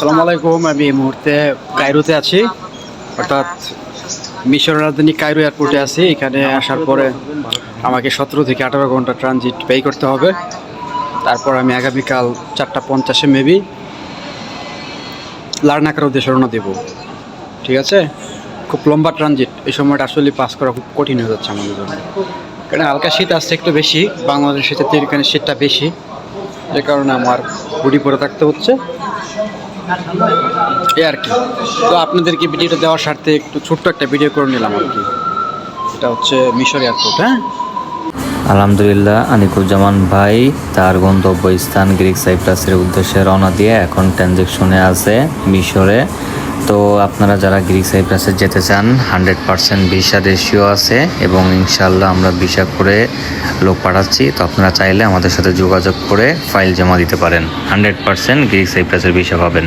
আসসালামু আলাইকুম। আমি এই মুহূর্তে কায়রোতে আছি। অর্থাৎ মিশর রাজধানী কায়রো এয়ারপোর্টে আছি। এখানে আসার পরে আমাকে সতেরো থেকে আঠারো ঘণ্টা ট্রানজিট পে করতে হবে। তারপর আমি আগামীকাল চারটা পঞ্চাশে মেবি লার্নাকার উদ্দেশ্যে রওনা দেবো। ঠিক আছে? খুব লম্বা ট্রানজিট। এই সময়টা আসলে পাস করা খুব কঠিন হয়ে যাচ্ছে আমাদের জন্য। কারণ হালকা শীত আসছে একটু বেশি। বাংলাদেশের সাথে এখানে শীতটা বেশি। যে কারণে আমার হুডি পরে থাকতে হচ্ছে। এই আর কি। তো আপনাদেরকে ভিডিওটা দেওয়ার স্বার্থে একটু ছোট্ট একটা ভিডিও করে নিলাম আর কি। এটা হচ্ছে মিশর এয়ারপোর্ট হ্যাঁ? আলহামদুলিল্লাহ, আনিকুজ্জামান ভাই তার গন্তব্য স্থান গ্রিক সাইপ্রাসের উদ্দেশ্যে রওনা দিয়ে এখন ট্রানজেকশনে আছে মিশরে। তো আপনারা যারা গ্রিক সাইপ্রাসে যেতে চান, হান্ড্রেড পার্সেন্ট ভিসা রেশিও আছে এবং ইনশাল্লাহ আমরা ভিসা করে লোক পাঠাচ্ছি। তো আপনারা চাইলে আমাদের সাথে যোগাযোগ করে ফাইল জমা দিতে পারেন। হান্ড্রেড পার্সেন্ট গ্রিক সাইপ্রাসের ভিসা পাবেন।